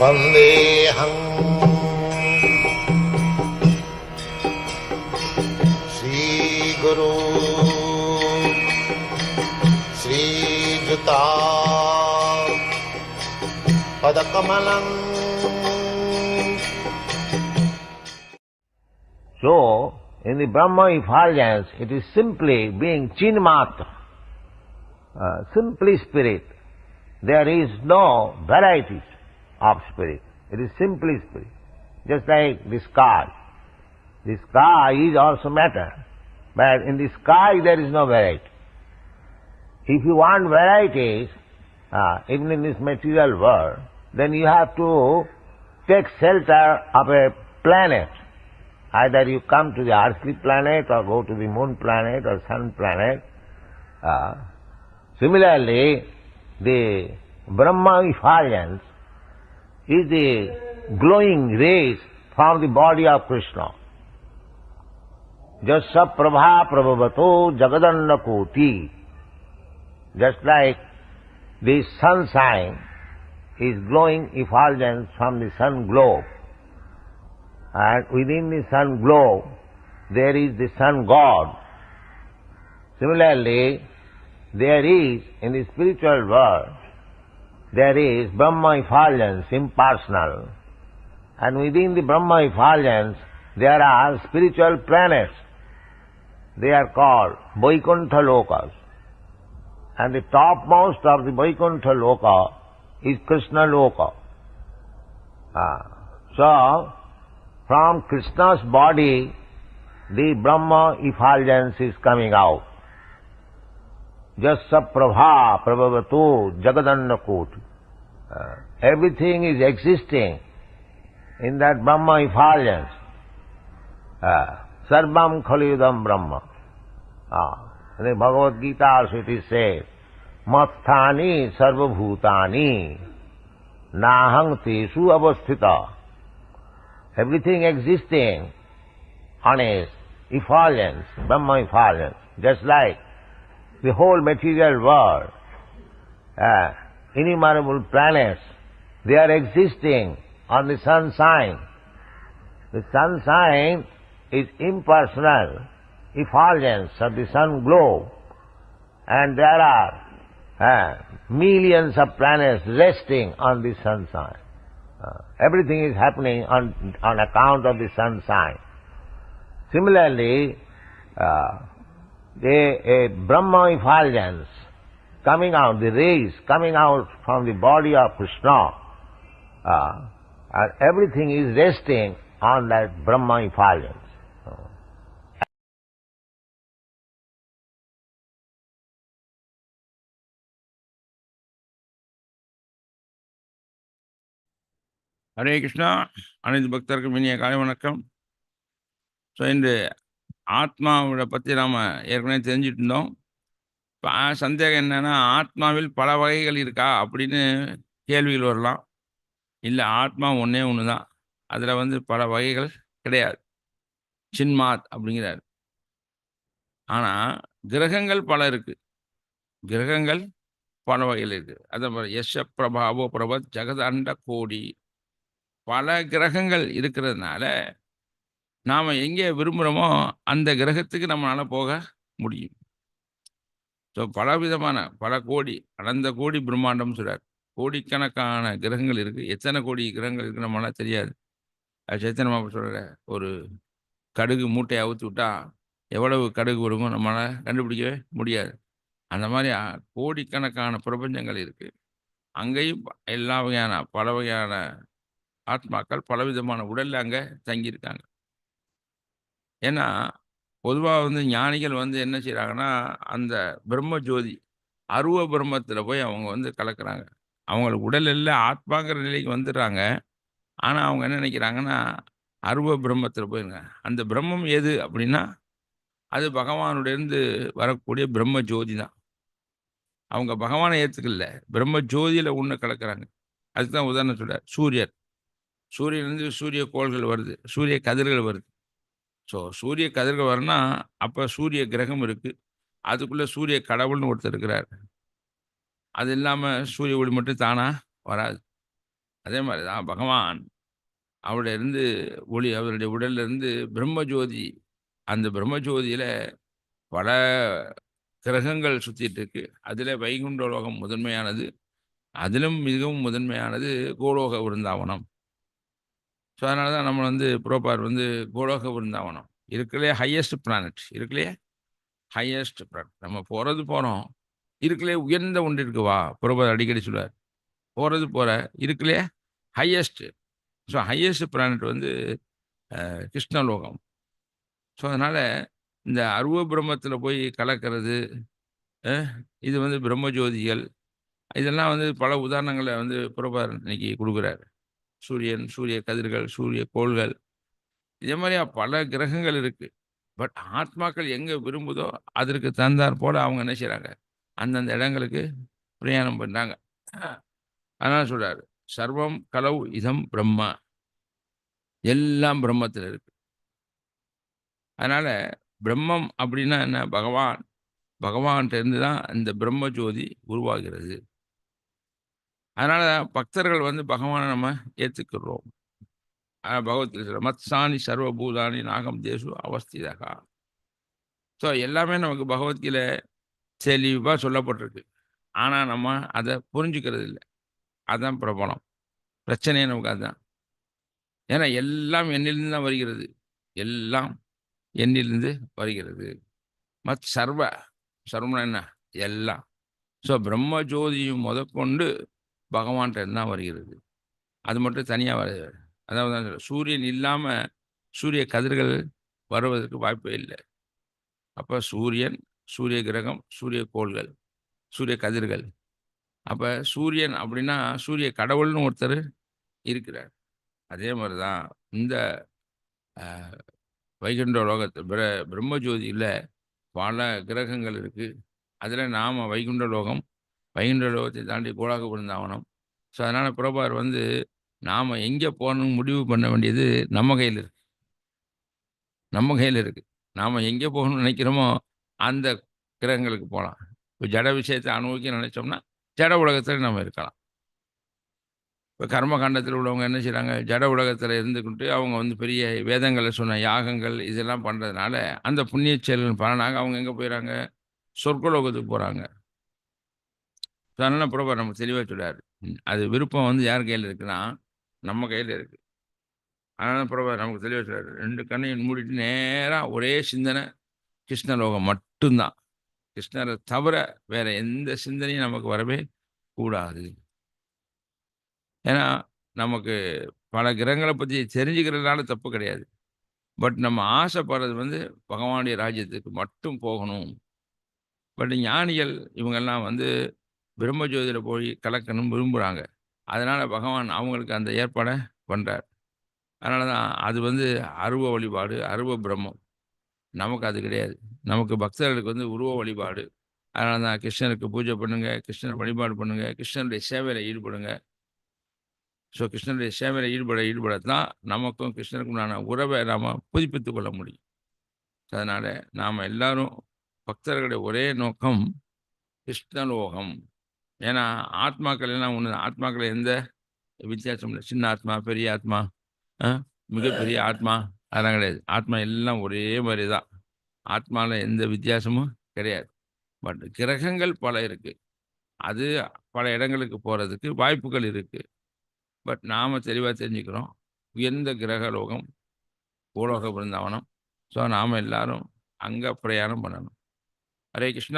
वन्देऽहं श्रीगुरु श्रीयुता पदकमलम् So, in the Brahma effulgence, it is simply being Chinmatra, uh, simply spirit. There is no varieties of spirit. It is simply spirit. Just like the sky. The sky is also matter. But in the sky there is no variety. If you want varieties, uh, even in this material world, then you have to take shelter of a planet. Either you come to the earthly planet or go to the moon planet or sun planet. Uh, similarly, the Brahma effulgence is the glowing rays from the body of Krishna. Jasa prabha prabhavato jagadanna koti. Just like the sunshine is glowing effulgence from the sun globe. And within the sun globe, there is the sun god. Similarly, there is in the spiritual world, there is Brahma effulgence, impersonal. And within the Brahma effulgence, there are spiritual planets. They are called Vaikuntha Lokas. And the topmost of the Vaikuntha Loka is Krishna Loka. Ah. So, from Krishna's body, the Brahma effulgence is coming out. Uh, is existing in that Brahma effulgence. Uh, Sarvam Khalidam Brahma. Uh, in the Bhagavad Gita also it is said, Mathani sarvabhutani nahang tesu avasthita. Everything existing on a effulgence, Brahma effulgence, just like the whole material world, uh, innumerable planets, they are existing on the sunshine. The sunshine is impersonal effulgence of the sun globe, and there are uh, millions of planets resting on the sunshine. Uh, everything is happening on, on account of the sunshine. Similarly, uh, the, a Brahma effulgence coming out, the rays coming out from the body of Krishna, uh, and everything is resting on that Brahma effulgence. Hare Krishna அனைத்து பக்தருக்கும் இனிய காலை வணக்கம் so இந்த ஆத்மாவோட பற்றி நாம் ஏற்கனவே தெரிஞ்சுட்டு இருந்தோம். இப்போ சந்தேகம் என்னென்னா ஆத்மாவில் பல வகைகள் இருக்கா? அப்படின்னு கேள்விகள் வரலாம். இல்லை ஆத்மா ஒன்றே ஒன்று தான் அதில் வந்து பல வகைகள் கிடையாது. சின்மாத் அப்படிங்கிறார். ஆனால் கிரகங்கள் பல இருக்குது கிரகங்கள் பல வகையில் இருக்குது அதே மாதிரி யஷ பிரபாவோ பிரபத் ஜெகதண்ட கோடி பல கிரகங்கள் இருக்கிறதுனால நாம் எங்கே விரும்புகிறோமோ அந்த கிரகத்துக்கு நம்மளால் போக முடியும். ஸோ பல விதமான பல கோடி அனந்த கோடி பிரம்மாண்டம் சொல்கிறார் கோடிக்கணக்கான கிரகங்கள் இருக்குது எத்தனை கோடி கிரகங்கள் இருக்குது நம்மளால் தெரியாது. அது சைத்தன்ய மாபா சொல்கிற ஒரு கடுகு மூட்டையை அவுத்து விட்டா எவ்வளவு கடுகு வருமோ நம்மளால் கண்டுபிடிக்கவே முடியாது. அந்த மாதிரி கோடிக்கணக்கான பிரபஞ்சங்கள் இருக்குது அங்கேயும் எல்லா வகையான பல வகையான ஆத்மாக்கள் பலவிதமான உடலில் அங்கே தங்கியிருக்காங்க. ஏன்னா பொதுவாக வந்து ஞானிகள் வந்து என்ன செய்கிறாங்கன்னா அந்த பிரம்ம ஜோதி அருவ பிரம்மத்தில் போய் அவங்க வந்து கலக்கிறாங்க. அவங்களுக்கு உடல் இல்லை ஆத்மாங்கிற நிலைக்கு வந்துடுறாங்க. ஆனால் அவங்க என்ன நினைக்கிறாங்கன்னா அருவ பிரம்மத்தில் போயிருங்க. அந்த பிரம்மம் எது அப்படின்னா அது பகவானுடையிருந்து வரக்கூடிய பிரம்ம ஜோதி தான். அவங்க பகவானை ஏற்றுக்கல பிரம்ம ஜோதியில் ஒன்று கலக்கிறாங்க. அதுக்கு தான் உதாரணம் சொல்றார். சூரியன். சூரியன்லேருந்து சூரிய கோள்கள் வருது. சூரிய கதிர்கள் வருது. ஸோ சூரிய கதிர்கள் வரனா அப்போ சூரிய கிரகம் இருக்குது அதுக்குள்ளே சூரிய கடவுள்னு ஒருத்தர் இருக்கிறார். அது இல்லாமல் சூரிய ஒளி மட்டும் தானாக வராது. அதே மாதிரி தான் பகவான். அவருடைய இருந்து ஒளி அவருடைய உடல்ல இருந்து பிரம்மஜோதி. அந்த பிரம்மஜோதியில் பல கிரகங்கள் சுற்றிட்டு இருக்கு. அதில் வைகுண்ட லோகம் முதன்மையானது. அதிலும் மிகவும் முதன்மையானது கோலோக விருந்தாவனம். ஸோ அதனால தான் நம்ம வந்து புரோபார் வந்து கோலோக விருந்தாவனம். இருக்கலையே ஹையஸ்ட் பிளானட் இருக்கலையே ஹையஸ்ட் பிளானட் நம்ம போகிறது போகிறோம் இருக்கலையே உயர்ந்த ஒன்று இருக்குவா புரோபார் அடிக்கடி சொல்லுவார். போகிறது போகிற இருக்கலையே ஹையஸ்ட்டு ஸோ ஹையஸ்ட் பிளானட் வந்து கிருஷ்ணலோகம். ஸோ அதனால் இந்த அருவ பிரம்மத்தில் போய் கலக்கிறது இது வந்து பிரம்மஜோதிகள் இதெல்லாம் வந்து பல உதாரணங்களை வந்து புரோபார் இன்னைக்கு கொடுக்குறாரு. சூரியன் சூரிய கதிர்கள் சூரிய கோள்கள். இதே மாதிரியா பல கிரகங்கள் இருக்கு. பட் ஆத்மாக்கள் எங்கே விரும்புதோ அதற்கு தந்தார் போல அவங்க என்ன செய்கிறாங்க அந்தந்த இடங்களுக்கு பிரயாணம் பண்ணுறாங்க அதனால சொல்றாரு சர்வம் கலவு இதம் பிரம்மா. எல்லாம் பிரம்மத்தில் இருக்கு. அதனால பிரம்மம் அப்படின்னா என்ன? பகவான். பகவான்கிட்டருந்து தான் இந்த பிரம்ம ஜோதி உருவாகிறது. அதனால பக்தர்கள் வந்து பகவானை நம்ம ஏற்றுக்கிறோம் பகவத்கீதை சொல்ற மத்சானி சர்வபூதானி நாகம் தேசு அவஸ்திதகா. ஸோ எல்லாமே நமக்கு பகவத்கீதை தெளிவாக சொல்லப்பட்டிருக்கு. ஆனால் நம்ம அதை புரிஞ்சுக்கிறது இல்லை. அதுதான் பிரபலம். பிரச்சனையே நமக்கு அதுதான் ஏன்னா எல்லாம் என்னிலிருந்து தான் வருகிறது. எல்லாம் என்னிலிருந்து வருகிறது. மத் சர்வ சர்வம்னா என்ன? எல்லாம். ஸோ பிரம்ம ஜோதியும் முதற்கொண்டு பகவான்கிட்ட தான் வருகிறது. அது மட்டும் தனியாக வர அதாவது சூரியன் இல்லாமல் சூரிய கதிர்கள் வருவதற்கு வாய்ப்பே இல்லை. அப்போ சூரியன் சூரிய கிரகம் சூரிய கோள்கள் சூரிய கதிர்கள். அப்போ சூரியன் அப்படின்னா சூரிய கடவுள்னு ஒருத்தர் இருக்கிறார். அதே மாதிரி தான் இந்த வைகுண்ட லோகத்தை பிர பிரம்மஜோதியில் பல கிரகங்கள் இருக்குது அதில் நாம் வைகுண்ட லோகம் வைகுண்ட லோகத்தை தாண்டி கோலாக பிருந்தாவனம் ஸோ அதனால் புறபார் வந்து நாம் எங்கே போகணும்னு முடிவு பண்ண வேண்டியது நம்ம கையில் இருக்கு. நம்ம கையில் இருக்குது நாம் எங்கே போகணும்னு நினைக்கிறோமோ அந்த கிரகங்களுக்கு போகலாம். இப்போ ஜட விஷயத்தை அனுபவிக்க நினைச்சோம்னா ஜட உலகத்தில் நம்ம இருக்கலாம். இப்போ கர்மகாண்டத்தில் உள்ளவங்க என்ன செய்கிறாங்க ஜட உலகத்தில் இருந்துக்கிட்டு அவங்க வந்து பெரிய வேதங்களை சொன்ன யாகங்கள் இதெல்லாம் பண்ணுறதுனால அந்த புண்ணிய செயல்கள் பலனாக அவங்க எங்கே போயிடறாங்க சொற்கலோகத்துக்கு போகிறாங்க அதனால் பிரபா நம்ம தெளிவாக சொல்றாரு ம், அது விருப்பம் வந்து யார் கையில் இருக்குன்னா நம்ம கையில் இருக்குது அதனால பிரபா நமக்கு தெளிவாக சொல்றாரு ரெண்டு கண்ணையும் மூடிட்டு நேராக ஒரே சிந்தனை கிருஷ்ணலோகம் மட்டும்தான். கிருஷ்ணரை தவிர வேற எந்த சிந்தனையும் நமக்கு வரவே கூடாது. ஏன்னா நமக்கு பல கிரகங்களை பற்றி தெரிஞ்சுக்கிறதுனால தப்பு கிடையாது. பட் நம்ம ஆசைப்படுறது வந்து பகவானுடைய ராஜ்யத்துக்கு மட்டும் போகணும். பட் ஞானிகள் இவங்கெல்லாம் வந்து பிரம்மஜோதியில் போய் கலக்கணும் விரும்புகிறாங்க அதனால் பகவான் அவங்களுக்கு அந்த ஏற்பாடை பண்ணுறார் அதனால தான் அது வந்து அருவ வழிபாடு அருவ பிரம்மம். நமக்கு அது கிடையாது. நமக்கு பக்தர்களுக்கு வந்து உருவ வழிபாடு. அதனால தான் கிருஷ்ணருக்கு பூஜை பண்ணுங்கள் கிருஷ்ணர் வழிபாடு பண்ணுங்கள் கிருஷ்ணனுடைய சேவையில் ஈடுபடுங்க. ஸோ கிருஷ்ணனுடைய சேவையில் ஈடுபட ஈடுபட தான் நமக்கும் கிருஷ்ணருக்கும் உண்டான உறவை நாம் புதுப்பித்து கொள்ள முடியும். அதனால் நாம் எல்லாரும் பக்தர்களுடைய ஒரே நோக்கம் கிருஷ்ணலோகம். ஏன்னா ஆத்மாக்கள் எல்லாம் ஒன்று ஆத்மாக்கள் எந்த வித்தியாசம் இல்லை. சின்ன ஆத்மா பெரிய ஆத்மா மிகப்பெரிய ஆத்மா அதெல்லாம் கிடையாது. ஆத்மா எல்லாம் ஒரே மாதிரி தான். ஆத்மாவில் எந்த வித்தியாசமும் கிடையாது. பட் கிரகங்கள் பல இருக்கு. அது பல இடங்களுக்கு போகிறதுக்கு வாய்ப்புகள் இருக்கு. பட் நாம் தெளிவாக தெரிஞ்சுக்கிறோம். உயர்ந்த கிரக லோகம் பூலோக பிருந்தாவனம். ஸோ நாம் எல்லாரும் அங்கே பிரயாணம் பண்ணணும். ஹரே கிருஷ்ணா.